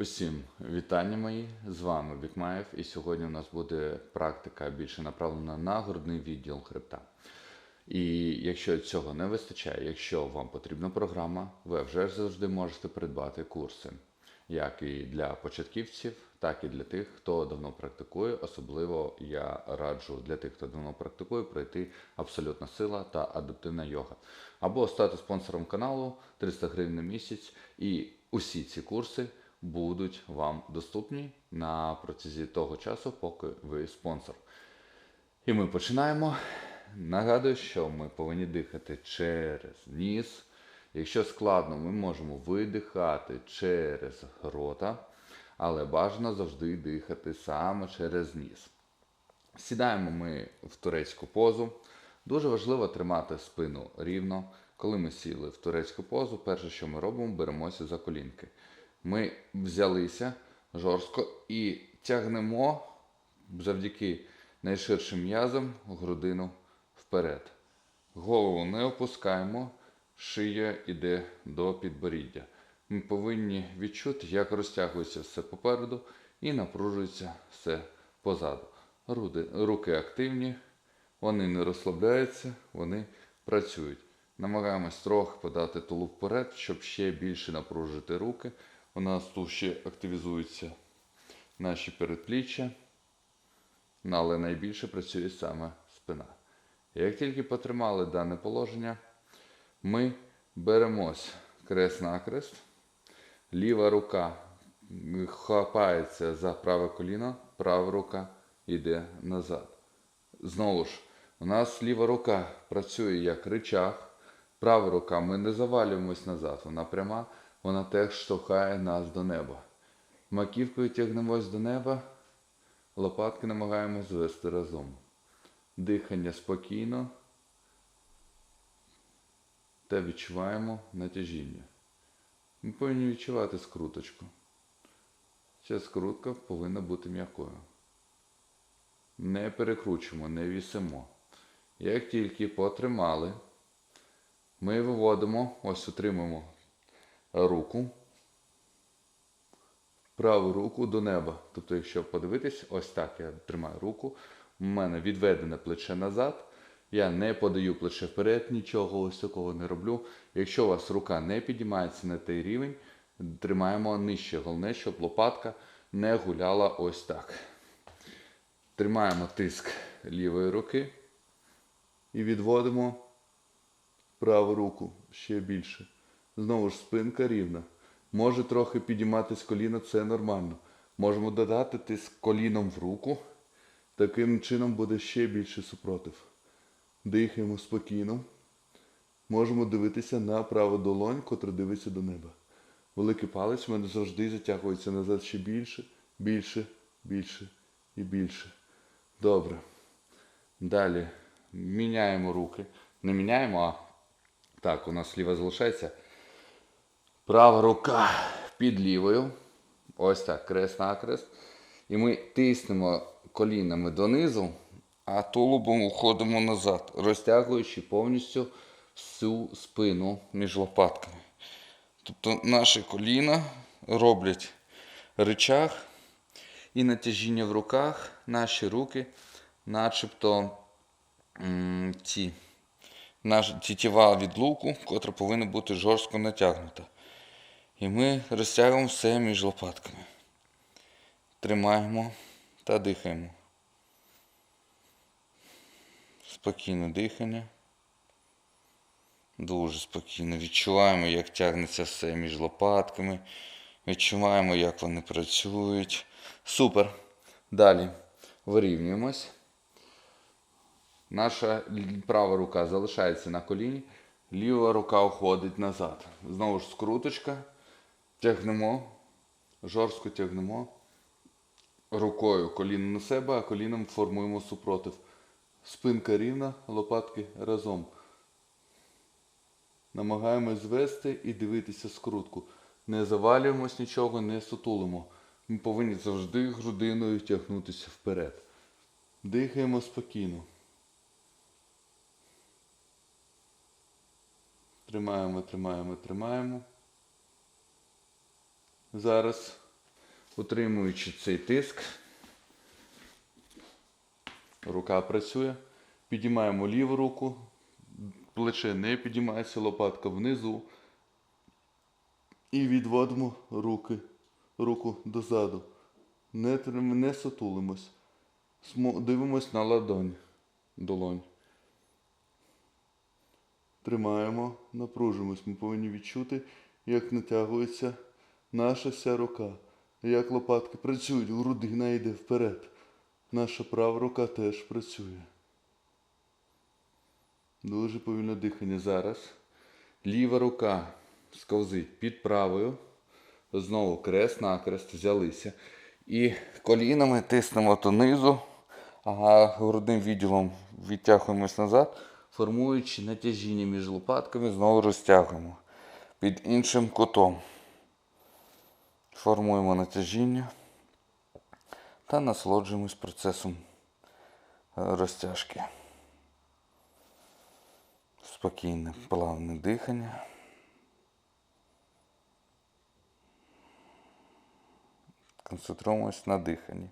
Усім вітання мої! З вами Бікмаєв, і сьогодні у нас буде практика більше направлена на грудний відділ хребта. І якщо цього не вистачає, якщо вам потрібна програма, ви вже завжди можете придбати курси, як і для початківців, так і для тих, хто давно практикує. Особливо я раджу для тих, хто давно практикує, пройти абсолютна сила та адаптивна йога. Або стати спонсором каналу 300 гривень на місяць. І усі ці курси будуть вам доступні на протязі того часу, поки ви спонсор. І ми починаємо. Нагадую, що ми повинні дихати через ніс. Якщо складно, ми можемо видихати через рота, але бажано завжди дихати саме через ніс. Сідаємо ми в турецьку позу. Дуже важливо тримати спину рівно. Коли ми сіли в турецьку позу, перше, що ми робимо, беремося за колінки. Ми взялися жорстко і тягнемо завдяки найширшим м'язам грудину вперед. Голову не опускаємо, шия йде до підборіддя. Ми повинні відчути, як розтягується все попереду і напружується все позаду. Руди, руки активні, вони не розслабляються, вони працюють. Намагаємось трохи подати тулуб вперед, щоб ще більше напружити руки. У нас тут ще активізуються наші передпліччя, Ну, але найбільше працює саме спина. Як тільки потримали дане положення, ми беремось крест-накрест, ліва рука хапається за праве коліно, права рука йде назад. Знову ж, у нас ліва рука працює як рычаг, права рука ми не завалюємось назад, вона пряма, вона теж штовхає нас до неба. Маківкою тягнемось до неба, лопатки намагаємось звести разом. Дихання спокійно та відчуваємо натяжіння. Ми повинні відчувати скруточку. Ця скрутка повинна бути м'якою. Не перекручуємо, не вісимо. Як тільки потримали, ми виводимо, ось утримуємо руку, праву руку до неба. Тобто, якщо подивитись, ось так я тримаю руку, у мене відведене плече назад. Я не подаю плече вперед, нічого ось такого не роблю. Якщо у вас рука не підіймається на той рівень, тримаємо нижче. Головне, щоб лопатка не гуляла ось так. Тримаємо тиск лівої руки і відводимо праву руку ще більше. Знову ж спинка рівна. Може трохи підійматись коліно, це нормально. Можемо додати тиск коліном в руку. Таким чином буде ще більше супротив. Дихаємо спокійно. Можемо дивитися на праву долонь, котра дивиться до неба. Великий палець в мене завжди затягується назад ще більше, більше, більше і більше. Добре. Далі міняємо руки. Не міняємо, а так, у нас ліва залишається. Права рука під лівою. Ось так, крест накрест. І ми тиснемо колінами донизу, а тулубом уходимо назад, розтягуючи повністю всю спину між лопатками. Тобто наші коліна роблять рычаг і натяжіння в руках, наші руки, начебто ці, наш, тітєва від луку, котра повинна бути жорстко натягнута. І ми розтягуємо все між лопатками. Тримаємо та дихаємо. Спокійне дихання. Дуже спокійно. Відчуваємо, як тягнеться все між лопатками. Відчуваємо, як вони працюють. Супер. Далі вирівнюємось. Наша права рука залишається на коліні, ліва рука уходить назад. Знову ж скруточка. Тягнемо, жорстко тягнемо. Рукою коліно на себе, а коліном формуємо супротив. Спинка рівна, лопатки разом. Намагаємось звести і дивитися скрутку. Не завалюємось нічого, не сутулимо. Ми повинні завжди грудиною тягнутися вперед. Дихаємо спокійно. Тримаємо, тримаємо, тримаємо. Зараз утримуючи цей тиск. Рука працює. Підіймаємо ліву руку, плече не підіймається, лопатка внизу. І відводимо руки, руку дозаду. Не, не сутулимось. Дивимось на ладонь. Долонь. Тримаємо, напружимось. Ми повинні відчути, як натягується наша вся рука. Як лопатки працюють, грудина йде вперед. Наша права рука теж працює. Дуже повільне дихання зараз. Ліва рука сковзить під правою. Знову крест накрест взялися. І колінами тиснемо донизу, а грудним відділом відтягуємось назад, формуючи натяжіння між лопатками, знову розтягуємо під іншим кутом. Формуємо натяжіння та насолоджуємось процесом е, розтяжки. Спокійне, плавне дихання. Концентруємось на диханні.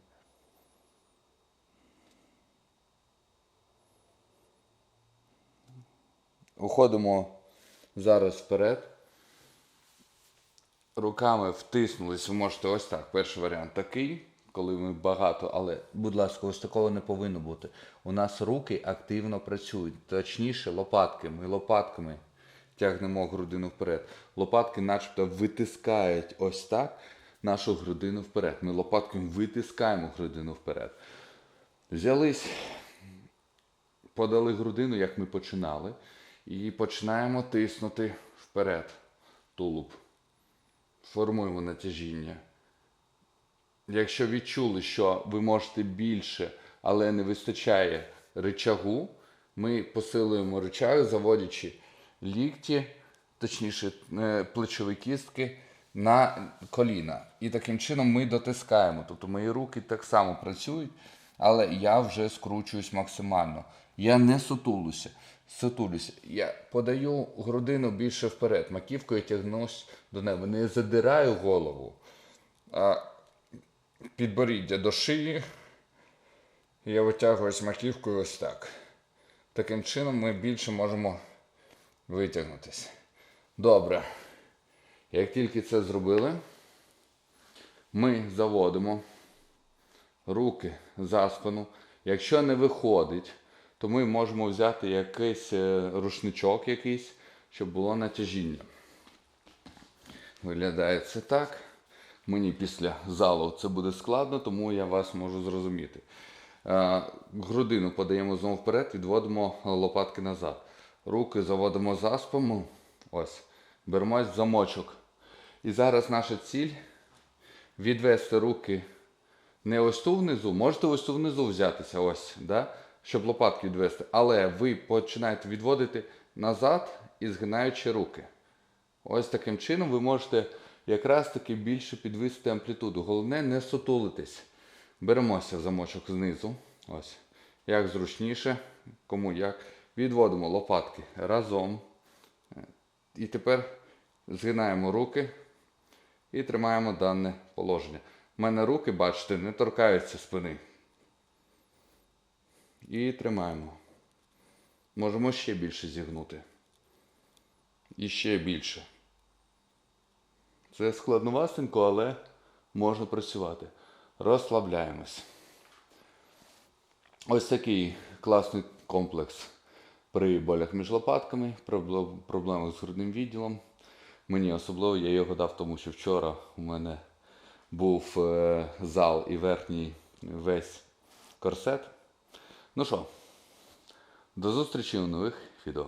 Уходимо зараз вперед. Руками втиснулись, ви можете ось так. Перший варіант такий, коли ми багато, але, будь ласка, ось такого не повинно бути. У нас руки активно працюють, точніше лопатки. Ми лопатками тягнемо грудину вперед. Лопатки начебто витискають ось так нашу грудину вперед. Ми лопатками витискаємо грудину вперед. Взялись, подали грудину, як ми починали, і починаємо тиснути вперед тулуб. Формуємо натяжіння. Якщо відчули, що ви можете більше, але не вистачає ричагу, ми посилуємо ричаг, заводячи лікті, точніше е, плечові кістки на коліна. І таким чином ми дотискаємо. Тобто мої руки так само працюють, але я вже скручуюсь максимально. Я не сутулюся. Сутулюся. Я подаю грудину більше вперед, маківкою тягнусь до неба. Не задираю голову, а підборіддя до шиї. Я витягуюсь маківкою ось так. Таким чином ми більше можемо витягнутися. Добре. Як тільки це зробили, ми заводимо руки за спину. Якщо не виходить, то ми можемо взяти якийсь е, рушничок якийсь, щоб було натяжіння. Виглядає це так. Мені після залу це буде складно, тому я вас можу зрозуміти. Е, Грудину подаємо знову вперед, відводимо лопатки назад. Руки заводимо за спину. Ось. Беремось в замочок. І зараз наша ціль відвести руки не ось ту внизу, можете ось ту внизу взятися, ось, да? щоб лопатки відвести. Але ви починаєте відводити назад і згинаючи руки. Ось таким чином ви можете якраз таки більше підвисити амплітуду. Головне не сутулитись. Беремося в замочок знизу. Ось. Як зручніше, кому як. Відводимо лопатки разом. І тепер згинаємо руки і тримаємо дане положення. У мене руки, бачите, не торкаються спини. І тримаємо. Можемо ще більше зігнути. І ще більше. Це складновастенько, але можна працювати. Розслабляємось. Ось такий класний комплекс при болях між лопатками, проблем- проблемах з грудним відділом. Мені особливо я його дав, тому що вчора у мене був е, зал і верхній весь корсет. Ну що, до зустрічі у нових відео.